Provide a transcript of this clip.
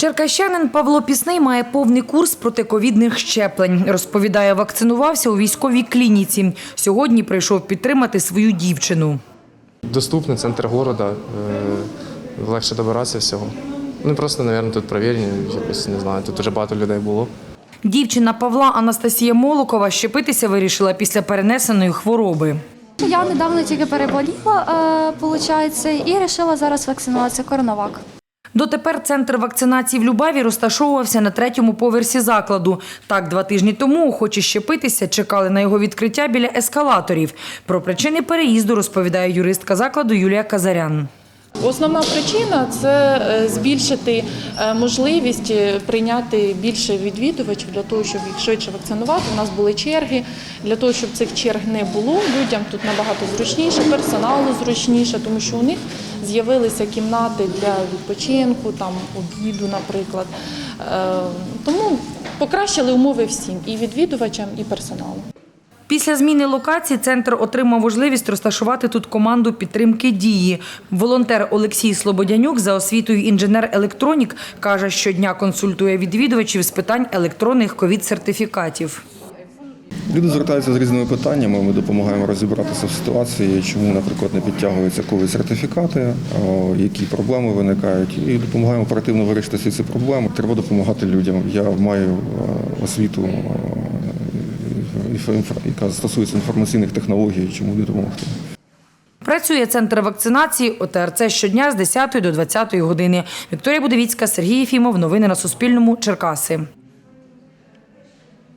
Черкащанин Павло Пісний має повний курс протиковідних щеплень. Розповідає, вакцинувався у військовій клініці. Сьогодні прийшов підтримати свою дівчину. Доступний центр города, е, легше добиратися всього. Ну просто, мабуть, тут провірені, якось не знаю, тут дуже багато людей було. Дівчина Павла Анастасія Молокова щепитися вирішила після перенесеної хвороби. Я недавно тільки переболіла, е, получається, і вирішила зараз вакцинуватися коронавак. Дотепер центр вакцинації в Любаві розташовувався на третьому поверсі закладу. Так, два тижні тому охочі щепитися чекали на його відкриття біля ескалаторів. Про причини переїзду розповідає юристка закладу Юлія Казарян. Основна причина це е, збільшити е, можливість е, прийняти більше відвідувачів для того, щоб їх швидше вакцинувати. У нас були черги. Для того, щоб цих черг не було, людям тут набагато зручніше, персоналу зручніше, тому що у них з'явилися кімнати для відпочинку, там обіду, наприклад. Тому покращили умови всім і відвідувачам, і персоналу. Після зміни локації центр отримав можливість розташувати тут команду підтримки дії. Волонтер Олексій Слободянюк за освітою інженер-електронік каже, щодня консультує відвідувачів з питань електронних ковід-сертифікатів. Люди звертаються з різними питаннями. Ми допомагаємо розібратися в ситуації, чому, наприклад, не підтягуються ковід сертифікати, які проблеми виникають, і допомагаємо оперативно вирішити всі ці проблеми. Треба допомагати людям. Я маю е, освіту, яка стосується інформаційних технологій, чому допомогти. Працює центр вакцинації ОТРЦ щодня з 10 до 20 години. Вікторія Будовіцька, Сергій Єфімов. Новини на Суспільному. Черкаси.